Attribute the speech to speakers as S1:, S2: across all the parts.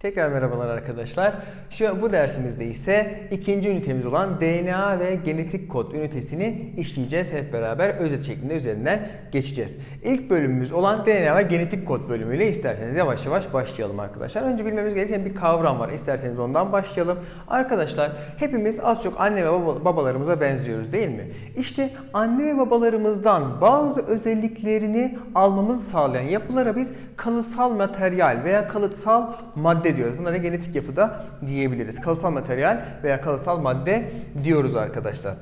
S1: Tekrar merhabalar arkadaşlar. Şu bu dersimizde ise ikinci ünitemiz olan DNA ve genetik kod ünitesini işleyeceğiz hep beraber özet şeklinde üzerinden geçeceğiz. İlk bölümümüz olan DNA ve genetik kod bölümüyle isterseniz yavaş yavaş başlayalım arkadaşlar. Önce bilmemiz gereken bir kavram var. İsterseniz ondan başlayalım. Arkadaşlar hepimiz az çok anne ve baba- babalarımıza benziyoruz değil mi? İşte anne ve babalarımızdan bazı özelliklerini almamızı sağlayan yapılara biz kalıtsal materyal veya kalıtsal madde diyoruz. Bunlara genetik yapıda diyebiliriz. Kalıtsal materyal veya kalıtsal madde diyoruz arkadaşlar.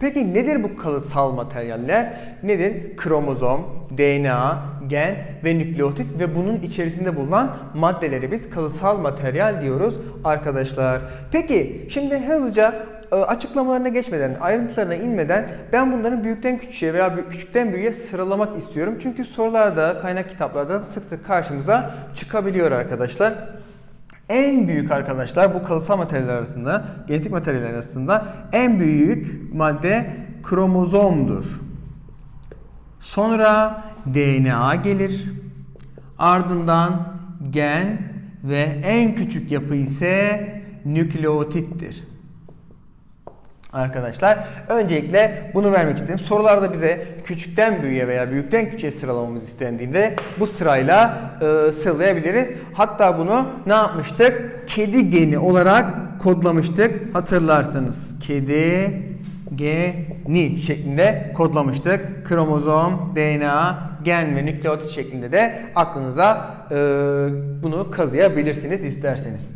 S1: Peki nedir bu kalıtsal materyaller? Nedir? Kromozom, DNA, gen ve nükleotit ve bunun içerisinde bulunan maddeleri biz kalıtsal materyal diyoruz arkadaşlar. Peki şimdi hızlıca e, açıklamalarına geçmeden, ayrıntılarına inmeden ben bunların büyükten küçüğe veya küçükten büyüğe sıralamak istiyorum. Çünkü sorularda, kaynak kitaplarda sık sık karşımıza çıkabiliyor arkadaşlar. En büyük arkadaşlar bu kalıtsal materyaller arasında, genetik materyaller arasında en büyük madde kromozomdur. Sonra DNA gelir. Ardından gen ve en küçük yapı ise nükleotittir. Arkadaşlar öncelikle bunu vermek istedim. Sorularda bize küçükten büyüğe veya büyükten küçüğe sıralamamız istendiğinde bu sırayla e, sıralayabiliriz. Hatta bunu ne yapmıştık? Kedi geni olarak kodlamıştık. Hatırlarsanız kedi geni şeklinde kodlamıştık. Kromozom, DNA, gen ve nükleotit şeklinde de aklınıza e, bunu kazıyabilirsiniz isterseniz.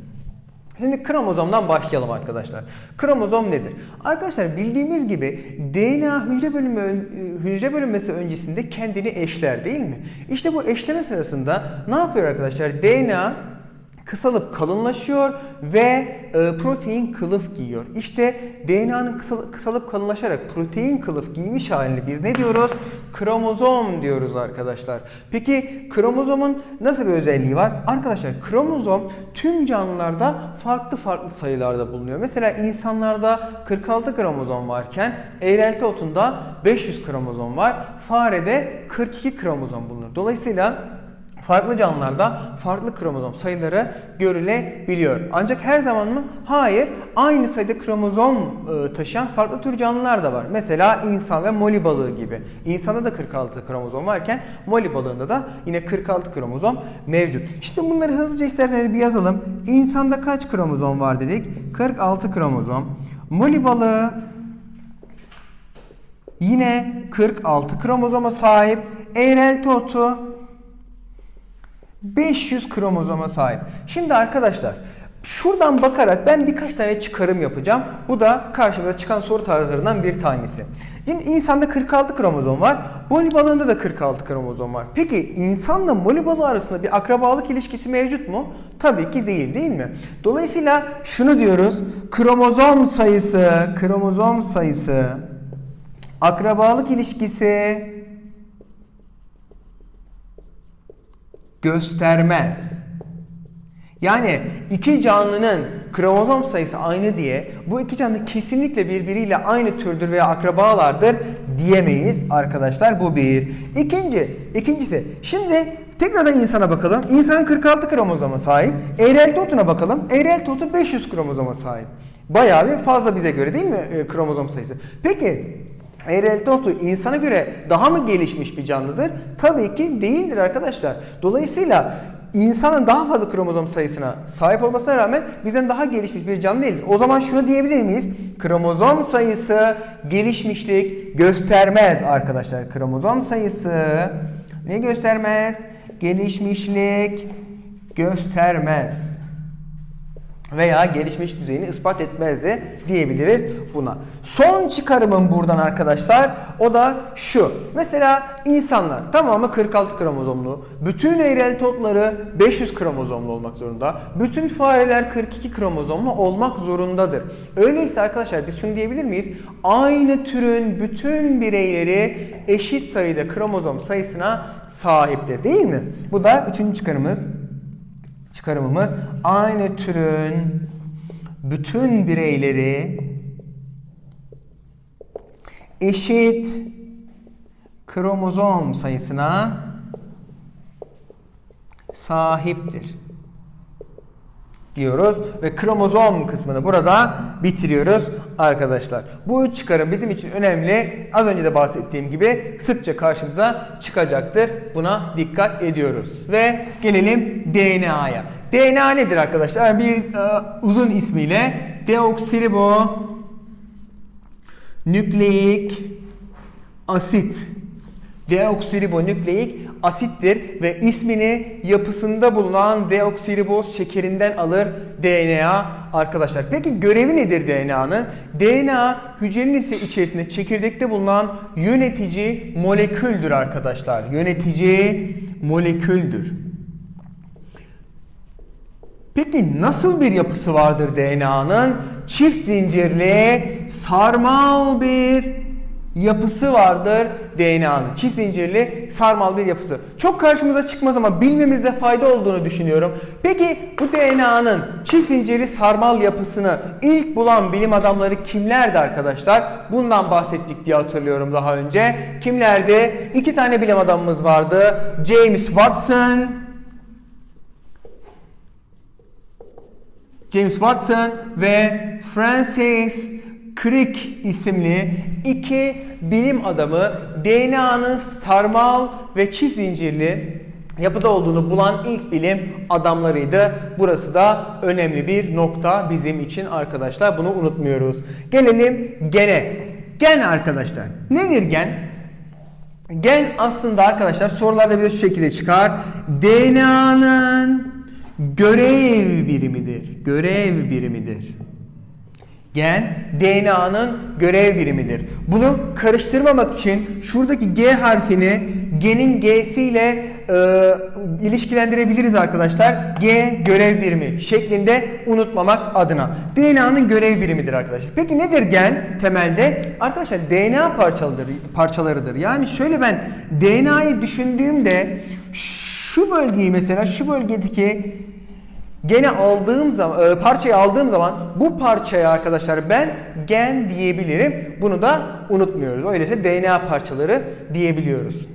S1: Şimdi kromozomdan başlayalım arkadaşlar. Kromozom nedir? Arkadaşlar bildiğimiz gibi DNA hücre bölümü hücre bölünmesi öncesinde kendini eşler değil mi? İşte bu eşleme sırasında ne yapıyor arkadaşlar? DNA kısalıp kalınlaşıyor ve e, protein kılıf giyiyor. İşte DNA'nın kısal- kısalıp kalınlaşarak protein kılıf giymiş halini biz ne diyoruz? Kromozom diyoruz arkadaşlar. Peki kromozomun nasıl bir özelliği var? Arkadaşlar kromozom tüm canlılarda farklı farklı sayılarda bulunuyor. Mesela insanlarda 46 kromozom varken eğrelti otunda 500 kromozom var. Farede 42 kromozom bulunur. Dolayısıyla Farklı canlılarda farklı kromozom sayıları görülebiliyor. Ancak her zaman mı? Hayır. Aynı sayıda kromozom e, taşıyan farklı tür canlılar da var. Mesela insan ve moli balığı gibi. İnsanda da 46 kromozom varken moli balığında da yine 46 kromozom mevcut. Şimdi bunları hızlıca isterseniz bir yazalım. İnsanda kaç kromozom var dedik? 46 kromozom. Moli balığı yine 46 kromozoma sahip. Eğrelti otu 500 kromozoma sahip. Şimdi arkadaşlar şuradan bakarak ben birkaç tane çıkarım yapacağım. Bu da karşımıza çıkan soru tarzlarından bir tanesi. Şimdi insanda 46 kromozom var. Moli balığında da 46 kromozom var. Peki insanla moli balığı arasında bir akrabalık ilişkisi mevcut mu? Tabii ki değil değil mi? Dolayısıyla şunu diyoruz. Kromozom sayısı, kromozom sayısı akrabalık ilişkisi göstermez. Yani iki canlının kromozom sayısı aynı diye bu iki canlı kesinlikle birbiriyle aynı türdür veya akrabalardır diyemeyiz arkadaşlar. Bu bir. İkinci, ikincisi. Şimdi tekrardan insana bakalım. İnsan 46 kromozoma sahip. Eğrelti otuna bakalım. Eğrelti otu 500 kromozoma sahip. Bayağı bir fazla bize göre değil mi e, kromozom sayısı? Peki Eğrelti otu insana göre daha mı gelişmiş bir canlıdır? Tabii ki değildir arkadaşlar. Dolayısıyla insanın daha fazla kromozom sayısına sahip olmasına rağmen bizden daha gelişmiş bir canlı değildir. O zaman şunu diyebilir miyiz? Kromozom sayısı gelişmişlik göstermez arkadaşlar. Kromozom sayısı ne göstermez? Gelişmişlik göstermez veya gelişmiş düzeyini ispat etmez de diyebiliriz buna. Son çıkarımım buradan arkadaşlar o da şu. Mesela insanlar tamamı 46 kromozomlu. Bütün eğrelti otları 500 kromozomlu olmak zorunda. Bütün fareler 42 kromozomlu olmak zorundadır. Öyleyse arkadaşlar biz şunu diyebilir miyiz? Aynı türün bütün bireyleri eşit sayıda kromozom sayısına sahiptir değil mi? Bu da üçüncü çıkarımız çıkarımımız aynı türün bütün bireyleri eşit kromozom sayısına sahiptir. Diyoruz ve kromozom kısmını burada bitiriyoruz arkadaşlar. Bu üç çıkarım bizim için önemli. Az önce de bahsettiğim gibi sıkça karşımıza çıkacaktır. Buna dikkat ediyoruz. Ve gelelim DNA'ya. DNA nedir arkadaşlar? Bir e, uzun ismiyle deoksiribo nükleik asit deoksiribonükleik asittir ve ismini yapısında bulunan deoksiriboz şekerinden alır DNA arkadaşlar. Peki görevi nedir DNA'nın? DNA hücrenin ise içerisinde çekirdekte bulunan yönetici moleküldür arkadaşlar. Yönetici moleküldür. Peki nasıl bir yapısı vardır DNA'nın? Çift zincirli, sarmal bir yapısı vardır DNA'nın. Çift zincirli, sarmal bir yapısı. Çok karşımıza çıkmaz ama bilmemizde fayda olduğunu düşünüyorum. Peki bu DNA'nın çift zincirli sarmal yapısını ilk bulan bilim adamları kimlerdi arkadaşlar? Bundan bahsettik diye hatırlıyorum daha önce. Kimlerdi? İki tane bilim adamımız vardı. James Watson James Watson ve Francis Crick isimli iki bilim adamı DNA'nın sarmal ve çift zincirli yapıda olduğunu bulan ilk bilim adamlarıydı. Burası da önemli bir nokta bizim için arkadaşlar. Bunu unutmuyoruz. Gelelim gene. Gen arkadaşlar. Nedir gen? Gen aslında arkadaşlar sorularda bir şu şekilde çıkar. DNA'nın görev birimidir. Görev birimidir. Gen DNA'nın görev birimidir. Bunu karıştırmamak için şuradaki G harfini genin G'si ile e, ilişkilendirebiliriz arkadaşlar. G görev birimi şeklinde unutmamak adına. DNA'nın görev birimidir arkadaşlar. Peki nedir gen temelde? Arkadaşlar DNA parçalıdır, parçalarıdır. Yani şöyle ben DNA'yı düşündüğümde şu bölgeyi mesela şu bölgedeki gene aldığım zaman e, parçayı aldığım zaman bu parçaya arkadaşlar ben gen diyebilirim. Bunu da unutmuyoruz. Öyleyse DNA parçaları diyebiliyoruz.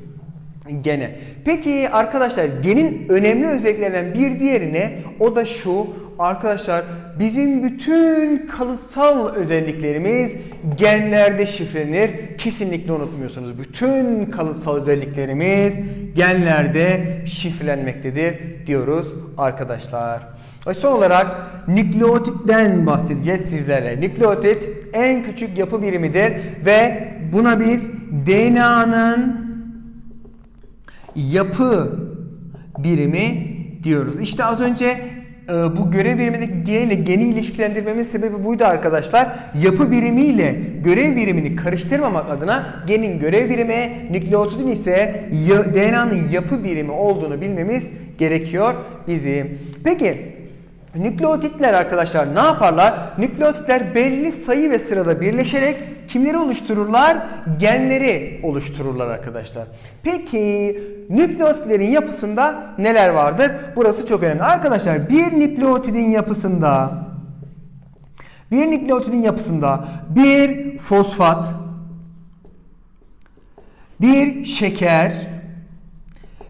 S1: Gene. Peki arkadaşlar genin önemli özelliklerinden bir diğerine o da şu arkadaşlar bizim bütün kalıtsal özelliklerimiz genlerde şifrelenir. Kesinlikle unutmuyorsunuz. Bütün kalıtsal özelliklerimiz genlerde şifrelenmektedir diyoruz arkadaşlar. Ve son olarak nükleotitten bahsedeceğiz sizlerle. Nükleotit en küçük yapı birimidir ve buna biz DNA'nın yapı birimi diyoruz. İşte az önce e, bu görev birimindeki G ile geni ilişkilendirmemin sebebi buydu arkadaşlar. Yapı birimiyle görev birimini karıştırmamak adına genin görev birimi, nükleotidin ise DNA'nın yapı birimi olduğunu bilmemiz gerekiyor bizim. Peki Nükleotitler arkadaşlar ne yaparlar? Nükleotitler belli sayı ve sırada birleşerek kimleri oluştururlar? Genleri oluştururlar arkadaşlar. Peki nükleotitlerin yapısında neler vardır? Burası çok önemli. Arkadaşlar bir nükleotidin yapısında bir nükleotidin yapısında bir fosfat, bir şeker,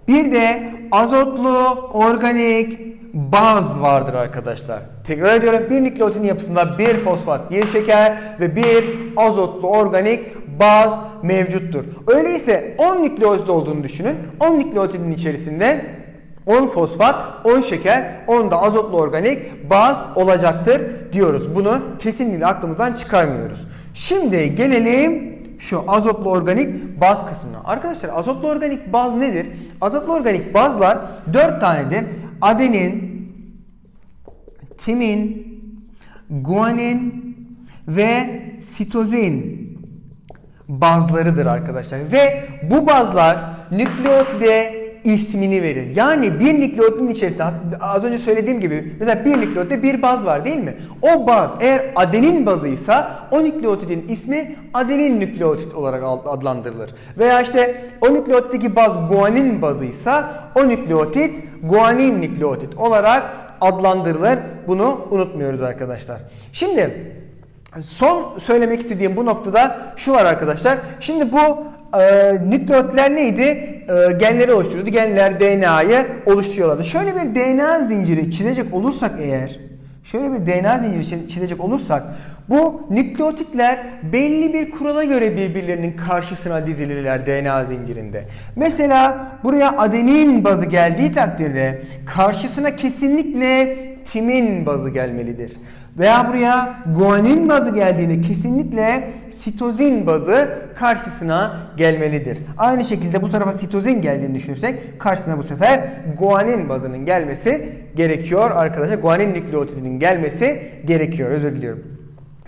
S1: bir de azotlu organik baz vardır arkadaşlar. Tekrar ediyorum bir nükleotin yapısında bir fosfat, bir şeker ve bir azotlu organik baz mevcuttur. Öyleyse 10 nükleotit olduğunu düşünün. 10 nükleotidin içerisinde 10 fosfat, 10 şeker, 10 da azotlu organik baz olacaktır diyoruz. Bunu kesinlikle aklımızdan çıkarmıyoruz. Şimdi gelelim şu azotlu organik baz kısmına. Arkadaşlar azotlu organik baz nedir? Azotlu organik bazlar 4 tanedir adenin, timin, guanin ve sitozin bazlarıdır arkadaşlar. Ve bu bazlar nükleotide ismini verir. Yani bir nükleotin içerisinde az önce söylediğim gibi mesela bir nükleotitte bir baz var değil mi? O baz eğer adenin bazıysa o nükleotidin ismi adenin nükleotit olarak adlandırılır. Veya işte o nükleotitteki baz guanin bazıysa o nükleotit guanin nükleotit olarak adlandırılır. Bunu unutmuyoruz arkadaşlar. Şimdi son söylemek istediğim bu noktada şu var arkadaşlar. Şimdi bu e, nükleotler neydi? E, genleri oluşturuyordu. Genler DNA'yı oluşturuyorlardı. Şöyle bir DNA zinciri çizecek olursak eğer şöyle bir DNA zinciri çi- çizecek olursak bu nükleotitler belli bir kurala göre birbirlerinin karşısına dizilirler DNA zincirinde. Mesela buraya adenin bazı geldiği takdirde karşısına kesinlikle timin bazı gelmelidir. Veya buraya guanin bazı geldiğinde kesinlikle sitozin bazı karşısına gelmelidir. Aynı şekilde bu tarafa sitozin geldiğini düşünürsek karşısına bu sefer guanin bazının gelmesi gerekiyor arkadaşlar. Guanin nükleotidinin gelmesi gerekiyor. Özür diliyorum.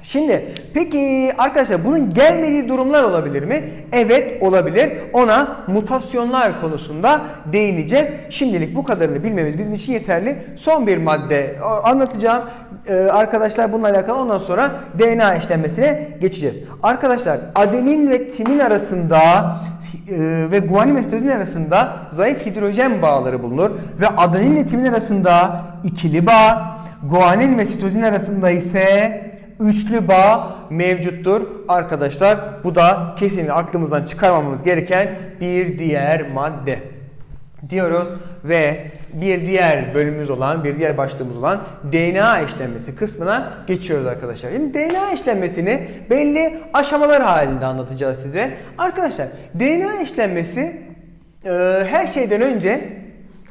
S1: Şimdi peki arkadaşlar bunun gelmediği durumlar olabilir mi? Evet olabilir. Ona mutasyonlar konusunda değineceğiz. Şimdilik bu kadarını bilmemiz bizim için yeterli. Son bir madde a- anlatacağım. Ee, arkadaşlar bununla alakalı ondan sonra DNA işlenmesine geçeceğiz. Arkadaşlar adenin ve timin arasında e, ve guanin ve sitozin arasında zayıf hidrojen bağları bulunur ve adenin ve timin arasında ikili bağ, guanin ve sitozin arasında ise üçlü bağ mevcuttur arkadaşlar. Bu da kesinlikle aklımızdan çıkarmamamız gereken bir diğer madde diyoruz ve bir diğer bölümümüz olan, bir diğer başlığımız olan DNA işlenmesi kısmına geçiyoruz arkadaşlar. Şimdi DNA işlenmesini belli aşamalar halinde anlatacağız size. Arkadaşlar DNA işlenmesi e, her şeyden önce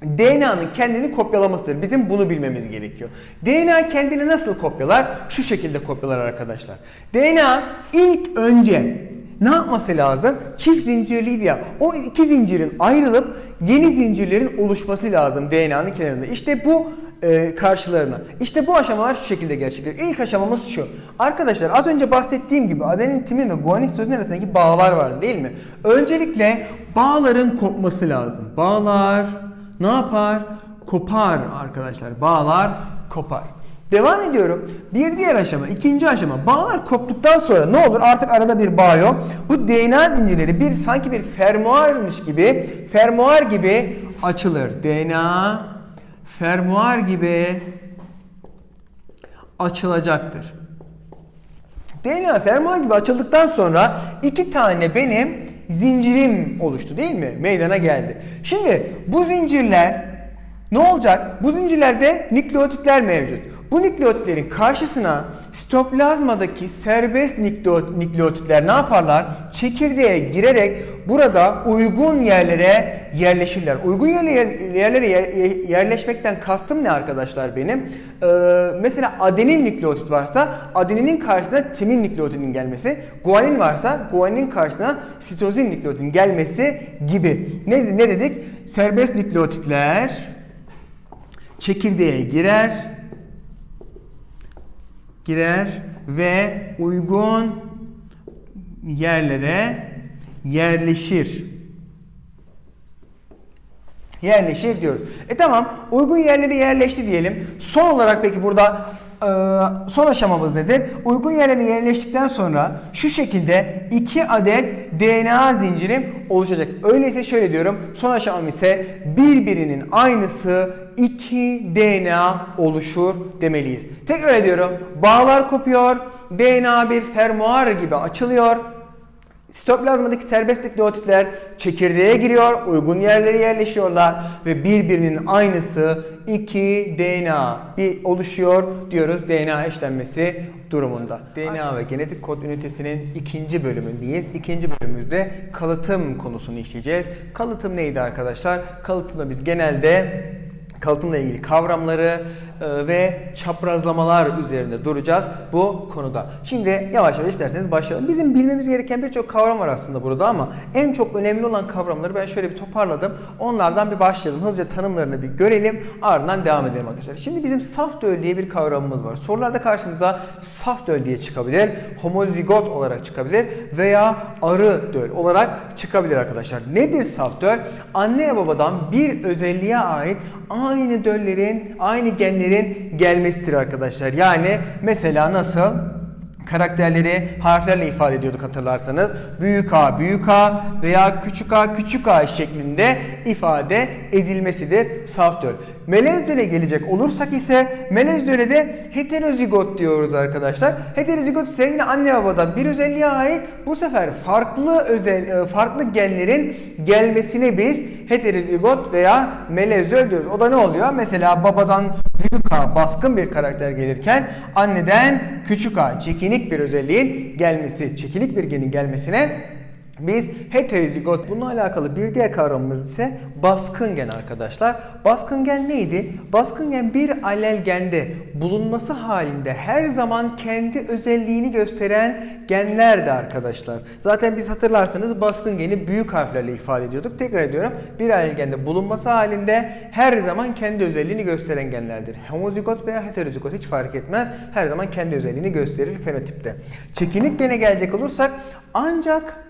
S1: DNA'nın kendini kopyalamasıdır. Bizim bunu bilmemiz gerekiyor. DNA kendini nasıl kopyalar? Şu şekilde kopyalar arkadaşlar. DNA ilk önce ne yapması lazım? Çift zincirliydi ya. O iki zincirin ayrılıp yeni zincirlerin oluşması lazım DNA'nın kenarında. İşte bu e, karşılarına. İşte bu aşamalar şu şekilde gerçekleşiyor. İlk aşamamız şu. Arkadaşlar az önce bahsettiğim gibi adenin, timin ve guanin sitozin arasındaki bağlar var değil mi? Öncelikle bağların kopması lazım. Bağlar ne yapar? Kopar arkadaşlar. Bağlar kopar. Devam ediyorum. Bir diğer aşama, ikinci aşama. Bağlar koptuktan sonra ne olur? Artık arada bir bağ yok. Bu DNA zincirleri bir sanki bir fermuarmış gibi, fermuar gibi açılır. DNA fermuar gibi açılacaktır. DNA fermuar gibi açıldıktan sonra iki tane benim zincirim oluştu değil mi? Meydana geldi. Şimdi bu zincirler ne olacak? Bu zincirlerde nükleotitler mevcut. Bu nükleotitlerin karşısına sitoplazmadaki serbest nükleot- nükleotitler ne yaparlar? Çekirdeğe girerek burada uygun yerlere yerleşirler. Uygun yerlere, yerlere yer- yerleşmekten kastım ne arkadaşlar benim? Ee, mesela adenin nükleotit varsa adeninin karşısına timin nükleotidinin gelmesi, guanin varsa guaninin karşısına sitozin nükleotidinin gelmesi gibi. Ne, ne dedik? Serbest nükleotitler çekirdeğe girer girer ve uygun yerlere yerleşir. Yerleşir diyoruz. E tamam uygun yerlere yerleşti diyelim. Son olarak peki burada son aşamamız nedir? Uygun yerlere yerleştikten sonra şu şekilde iki adet DNA zincirim oluşacak. Öyleyse şöyle diyorum. Son aşamam ise birbirinin aynısı iki DNA oluşur demeliyiz. Tekrar ediyorum. Bağlar kopuyor. DNA bir fermuar gibi açılıyor. Sitoplazmadaki serbest nükleotitler çekirdeğe giriyor, uygun yerlere yerleşiyorlar ve birbirinin aynısı iki DNA bir oluşuyor diyoruz DNA işlenmesi durumunda. DNA ve genetik kod ünitesinin ikinci bölümündeyiz. İkinci bölümümüzde kalıtım konusunu işleyeceğiz. Kalıtım neydi arkadaşlar? Kalıtımda biz genelde kalıtımla ilgili kavramları ve çaprazlamalar üzerinde duracağız bu konuda. Şimdi yavaş yavaş isterseniz başlayalım. Bizim bilmemiz gereken birçok kavram var aslında burada ama en çok önemli olan kavramları ben şöyle bir toparladım. Onlardan bir başlayalım. Hızlıca tanımlarını bir görelim. Ardından devam edelim arkadaşlar. Şimdi bizim saf döl diye bir kavramımız var. Sorularda karşımıza saf döl diye çıkabilir, homozigot olarak çıkabilir veya arı döl olarak çıkabilir arkadaşlar. Nedir saf döl? Anne ve babadan bir özelliğe ait aynı döllerin, aynı genlerin gelmesidir arkadaşlar. Yani mesela nasıl? karakterleri harflerle ifade ediyorduk hatırlarsanız. Büyük A, büyük A veya küçük A, küçük A şeklinde ifade edilmesidir saf döl. Melez döle gelecek olursak ise melez döle de heterozigot diyoruz arkadaşlar. Heterozigot ise yine anne babadan bir özelliğe ait bu sefer farklı özel e, farklı genlerin gelmesine biz heterozigot veya melezöl diyoruz. O da ne oluyor? Mesela babadan büyük A baskın bir karakter gelirken anneden küçük A çekinik bir özelliğin gelmesi, çekinik bir genin gelmesine biz heterozigot bununla alakalı bir diğer kavramımız ise baskın gen arkadaşlar. Baskın gen neydi? Baskın gen bir alel gende bulunması halinde her zaman kendi özelliğini gösteren genlerdi arkadaşlar. Zaten biz hatırlarsanız baskın geni büyük harflerle ifade ediyorduk. Tekrar ediyorum. Bir alel gende bulunması halinde her zaman kendi özelliğini gösteren genlerdir. Homozigot veya heterozigot hiç fark etmez. Her zaman kendi özelliğini gösterir fenotipte. Çekinik gene gelecek olursak ancak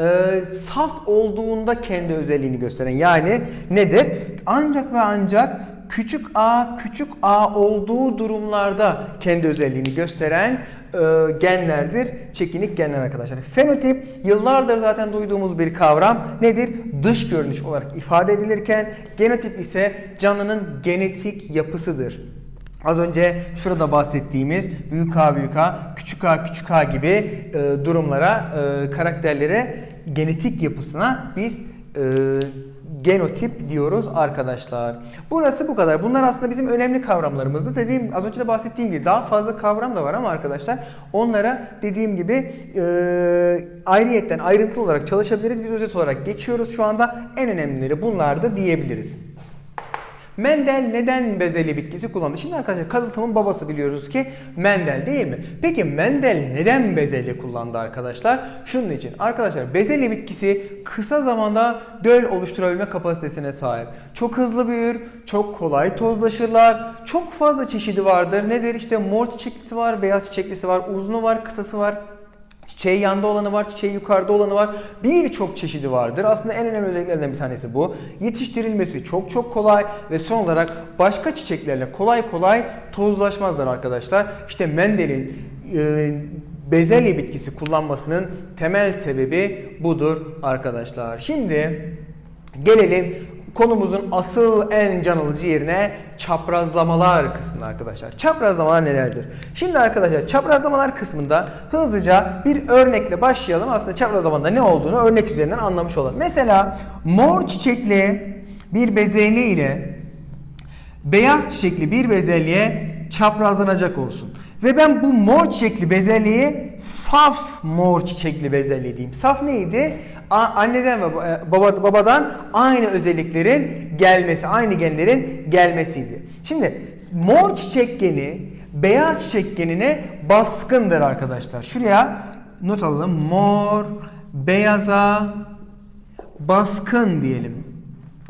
S1: e, saf olduğunda kendi özelliğini gösteren yani nedir? Ancak ve ancak küçük a küçük a olduğu durumlarda kendi özelliğini gösteren e, genlerdir. Çekinik genler arkadaşlar. Fenotip yıllardır zaten duyduğumuz bir kavram. Nedir? Dış görünüş olarak ifade edilirken genotip ise canlının genetik yapısıdır. Az önce şurada bahsettiğimiz büyük A büyük A, küçük A küçük A gibi e, durumlara, e, karakterlere, genetik yapısına biz e, genotip diyoruz arkadaşlar. Burası bu kadar. Bunlar aslında bizim önemli kavramlarımızdı. Dediğim az önce de bahsettiğim gibi daha fazla kavram da var ama arkadaşlar onlara dediğim gibi e, ayrıyetten ayrıntılı olarak çalışabiliriz. Biz özet olarak geçiyoruz şu anda. En önemlileri bunlardı diyebiliriz. Mendel neden bezeli bitkisi kullandı? Şimdi arkadaşlar kalıtımın babası biliyoruz ki Mendel değil mi? Peki Mendel neden bezeli kullandı arkadaşlar? Şunun için arkadaşlar bezeli bitkisi kısa zamanda döl oluşturabilme kapasitesine sahip. Çok hızlı büyür, çok kolay tozlaşırlar, çok fazla çeşidi vardır. Nedir? İşte mor çiçeklisi var, beyaz çiçeklisi var, uzunu var, kısası var. Çiçeği yanda olanı var, çiçeği yukarıda olanı var. Birçok çeşidi vardır. Aslında en önemli özelliklerinden bir tanesi bu. Yetiştirilmesi çok çok kolay ve son olarak başka çiçeklerle kolay kolay tozlaşmazlar arkadaşlar. İşte Mendel'in e, bezelye bitkisi kullanmasının temel sebebi budur arkadaşlar. Şimdi gelelim konumuzun asıl en can alıcı yerine çaprazlamalar kısmına arkadaşlar. Çaprazlamalar nelerdir? Şimdi arkadaşlar çaprazlamalar kısmında hızlıca bir örnekle başlayalım. Aslında çaprazlamada ne olduğunu örnek üzerinden anlamış olalım. Mesela mor çiçekli bir bezelye ile beyaz çiçekli bir bezelye çaprazlanacak olsun. Ve ben bu mor çiçekli bezelyeyi saf mor çiçekli bezelye diyeyim. Saf neydi? A- anneden ve ba- baba, babadan aynı özelliklerin gelmesi, aynı genlerin gelmesiydi. Şimdi mor çiçek geni beyaz çiçek genine baskındır arkadaşlar. Şuraya not alalım. Mor, beyaza baskın diyelim.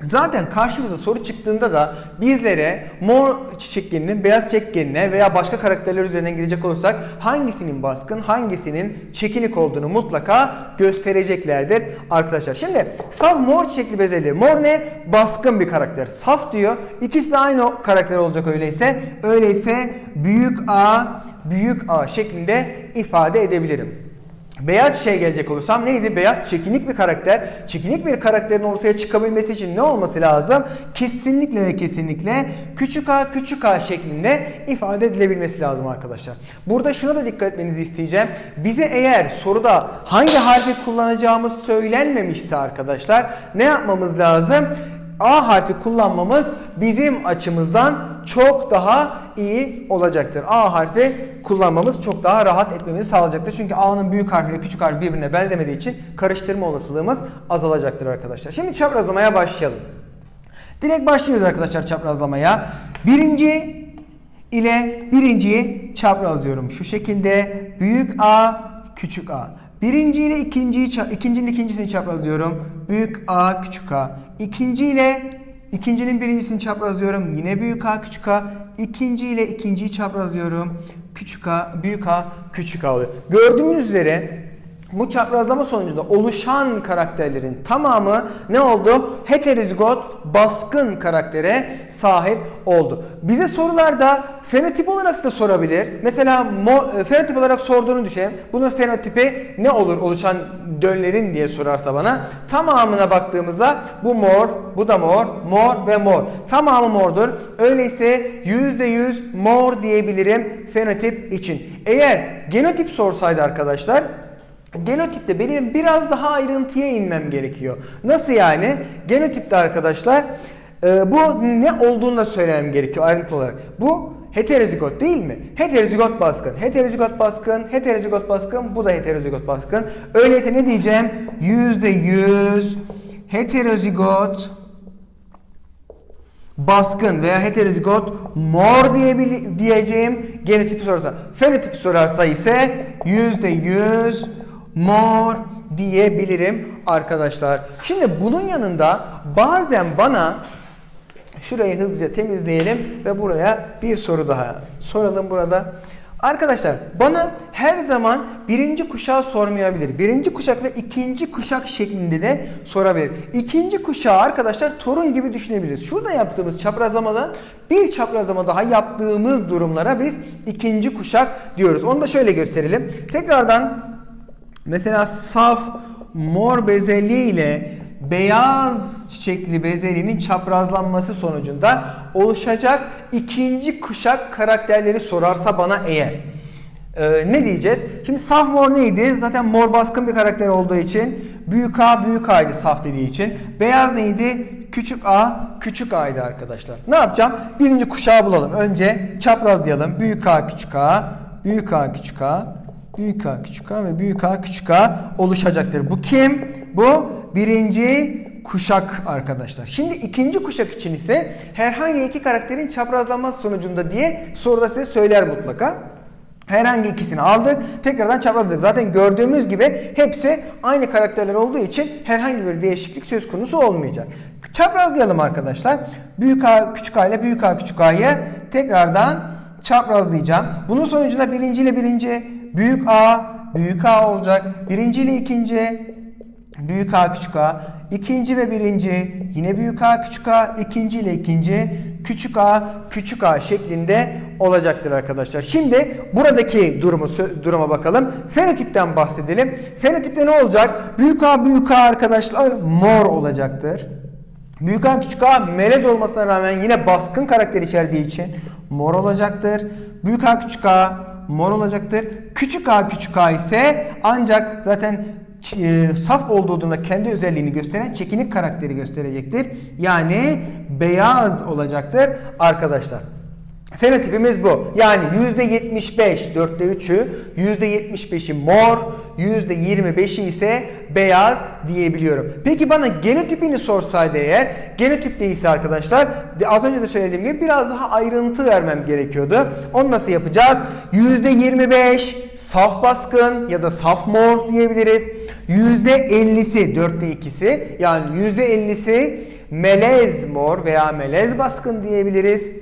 S1: Zaten karşımıza soru çıktığında da bizlere mor çiçek geninin beyaz çiçek genine veya başka karakterler üzerinden gidecek olursak hangisinin baskın, hangisinin çekinik olduğunu mutlaka göstereceklerdir arkadaşlar. Şimdi saf mor çiçekli bezelye. Mor ne? Baskın bir karakter. Saf diyor. İkisi de aynı karakter olacak öyleyse. Öyleyse büyük A, büyük A şeklinde ifade edebilirim. Beyaz çiçeğe gelecek olursam neydi? Beyaz çekinik bir karakter. Çekinik bir karakterin ortaya çıkabilmesi için ne olması lazım? Kesinlikle ve kesinlikle küçük a küçük a şeklinde ifade edilebilmesi lazım arkadaşlar. Burada şuna da dikkat etmenizi isteyeceğim. Bize eğer soruda hangi harfi kullanacağımız söylenmemişse arkadaşlar ne yapmamız lazım? A harfi kullanmamız bizim açımızdan çok daha iyi olacaktır. A harfi kullanmamız çok daha rahat etmemizi sağlayacaktır. Çünkü A'nın büyük harfiyle küçük harfi birbirine benzemediği için karıştırma olasılığımız azalacaktır arkadaşlar. Şimdi çaprazlamaya başlayalım. Direkt başlıyoruz arkadaşlar çaprazlamaya. Birinci ile birinciyi çaprazlıyorum. Şu şekilde büyük A, küçük A. Birinci ile ikinciyi, ikincinin ikincisini çaprazlıyorum. Büyük A, küçük A. İkinci ile ikincinin birincisini çaprazlıyorum. Yine büyük A, küçük A. İkinci ile ikinciyi çaprazlıyorum. Küçük A, büyük A, küçük A oluyor. Gördüğünüz üzere bu çaprazlama sonucunda oluşan karakterlerin tamamı ne oldu? Heterozigot baskın karaktere sahip oldu. Bize sorularda fenotip olarak da sorabilir. Mesela mo- e, fenotip olarak sorduğunu düşünelim. Bunun fenotipi ne olur oluşan döllerin diye sorarsa bana. Tamamına baktığımızda bu mor, bu da mor, mor ve mor. Tamamı mordur. Öyleyse %100 mor diyebilirim fenotip için. Eğer genotip sorsaydı arkadaşlar Genotipte benim biraz daha ayrıntıya inmem gerekiyor. Nasıl yani? Genotipte arkadaşlar e, bu ne olduğunu da söylemem gerekiyor ayrıntı olarak. Bu heterozigot değil mi? Heterozigot baskın, heterozigot baskın, heterozigot baskın, bu da heterozigot baskın. Öyleyse ne diyeceğim? %100 heterozigot baskın veya heterozigot mor diyebili- diyeceğim genotipi sorarsa. Fenotipi sorarsa ise %100 mor diyebilirim arkadaşlar. Şimdi bunun yanında bazen bana şurayı hızlıca temizleyelim ve buraya bir soru daha soralım burada. Arkadaşlar bana her zaman birinci kuşağı sormayabilir. Birinci kuşak ve ikinci kuşak şeklinde de sorabilir. İkinci kuşağı arkadaşlar torun gibi düşünebiliriz. Şurada yaptığımız çaprazlamadan bir çaprazlama daha yaptığımız durumlara biz ikinci kuşak diyoruz. Onu da şöyle gösterelim. Tekrardan mesela saf mor bezelye ile beyaz çiçekli bezelyenin çaprazlanması sonucunda oluşacak ikinci kuşak karakterleri sorarsa bana eğer. Ee, ne diyeceğiz? Şimdi saf mor neydi? Zaten mor baskın bir karakter olduğu için büyük A büyük A'ydı saf dediği için. Beyaz neydi? Küçük A küçük A'ydı arkadaşlar. Ne yapacağım? Birinci kuşağı bulalım. Önce çaprazlayalım. Büyük A küçük A, büyük A küçük A, büyük A küçük A ve büyük A küçük A oluşacaktır. Bu kim? Bu birinci kuşak arkadaşlar. Şimdi ikinci kuşak için ise herhangi iki karakterin çaprazlanması sonucunda diye soruda size söyler mutlaka. Herhangi ikisini aldık. Tekrardan çaprazladık. Zaten gördüğümüz gibi hepsi aynı karakterler olduğu için herhangi bir değişiklik söz konusu olmayacak. Çaprazlayalım arkadaşlar. Büyük A küçük A ile büyük A küçük A'yı tekrardan çaprazlayacağım. Bunun sonucunda birinci ile birinci büyük A büyük A olacak. Birinci ile ikinci büyük A küçük A. ikinci ve birinci yine büyük A küçük A. ikinci ile ikinci küçük A küçük A şeklinde olacaktır arkadaşlar. Şimdi buradaki durumu duruma bakalım. Fenotipten bahsedelim. Fenotipte ne olacak? Büyük A büyük A arkadaşlar mor olacaktır. Büyük A küçük A melez olmasına rağmen yine baskın karakter içerdiği için mor olacaktır. Büyük A küçük A mor olacaktır. Küçük A küçük A ise ancak zaten e, saf olduğu durumda kendi özelliğini gösteren çekinik karakteri gösterecektir. Yani beyaz olacaktır arkadaşlar. Fenotipimiz bu. Yani %75 dörtte 3'ü, %75'i mor, %25'i ise beyaz diyebiliyorum. Peki bana genotipini sorsaydı eğer, genotip değilse arkadaşlar az önce de söylediğim gibi biraz daha ayrıntı vermem gerekiyordu. Onu nasıl yapacağız? %25 saf baskın ya da saf mor diyebiliriz. %50'si dörtte ikisi yani %50'si melez mor veya melez baskın diyebiliriz.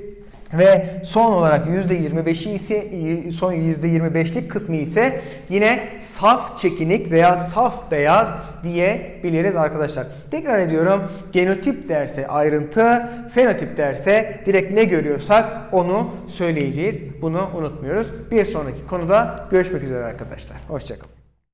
S1: Ve son olarak %25'i ise son %25'lik kısmı ise yine saf çekinik veya saf beyaz diyebiliriz arkadaşlar. Tekrar ediyorum. Genotip derse ayrıntı, fenotip derse direkt ne görüyorsak onu söyleyeceğiz. Bunu unutmuyoruz. Bir sonraki konuda görüşmek üzere arkadaşlar. Hoşçakalın.